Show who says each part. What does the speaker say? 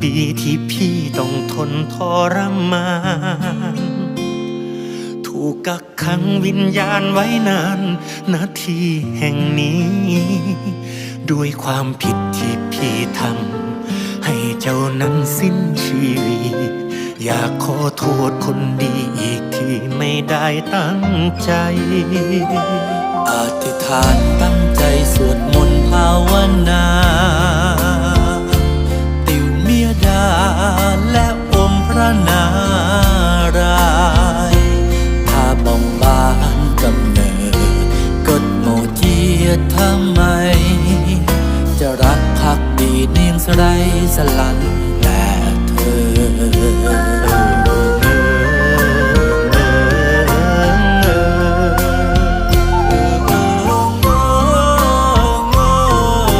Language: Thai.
Speaker 1: ปีที่พี่ต้องทนทรมานถูกกักขังวิญญาณไว้นานนาทีแห่งนี้ ด้วยความผิดที่พี่ทำให้เจ้านั้นสิ้นชีวิต อยากขอโทษคนดีอีกที่ไม่ได้ตั้งใจ
Speaker 2: อธิษฐานตั้งใจสวดมนต์ภาวนา นารายถ้าบ้องบานกำเนิดกดโมเจียทำไม จะรักพักดีนียงสไรสลัน